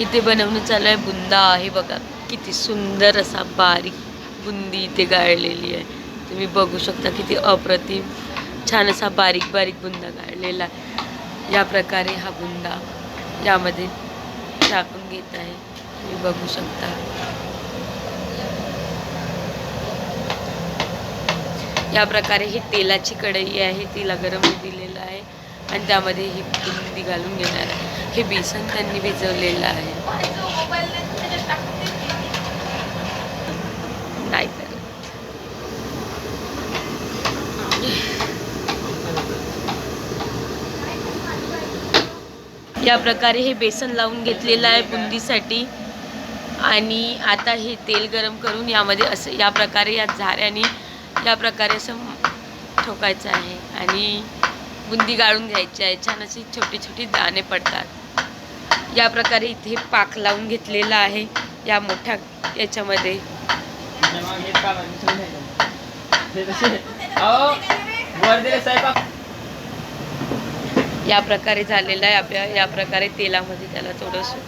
इथे बनवणं चालू आहे बुंदा आहे बघा. किती सुंदर असा बारीक बुंदी इथे गाळलेली आहे. तुम्ही बघू शकता किती अप्रतिम छान असा बारीक बारीक बुंदा गाळलेला आहे. या प्रकारे हा बुंदा यामध्ये टाकून घेत आहे. तुम्ही बघू शकता. या प्रकारे ही तेलाची कढई आहे. तिला गरम दिलेलं आहे. आणि त्यामध्ये ही बुंदी घालून घेणार आहे. हे बेसन त्यांनी भिजवलेलं आहे. नाही तर. या प्रकारे हे बेसन लावून घेतलेलं आहे बुंदीसाठी. आणि आता हे तेल गरम करून यामध्ये असं या प्रकारे या झाऱ्याने या प्रकारे असं ठोकायचं आहे. आणि बुंदी गाळून घ्यायची आहे. छान अशी छोटी छोटी दाणे पडतात. या प्रकारे इथे पाक लावून घेतलेला आहे. या मोठ्या याच्यामध्ये. या प्रकारे झालेला आहे. आपल्या या प्रकारे तेलामध्ये त्याला थोडंसं.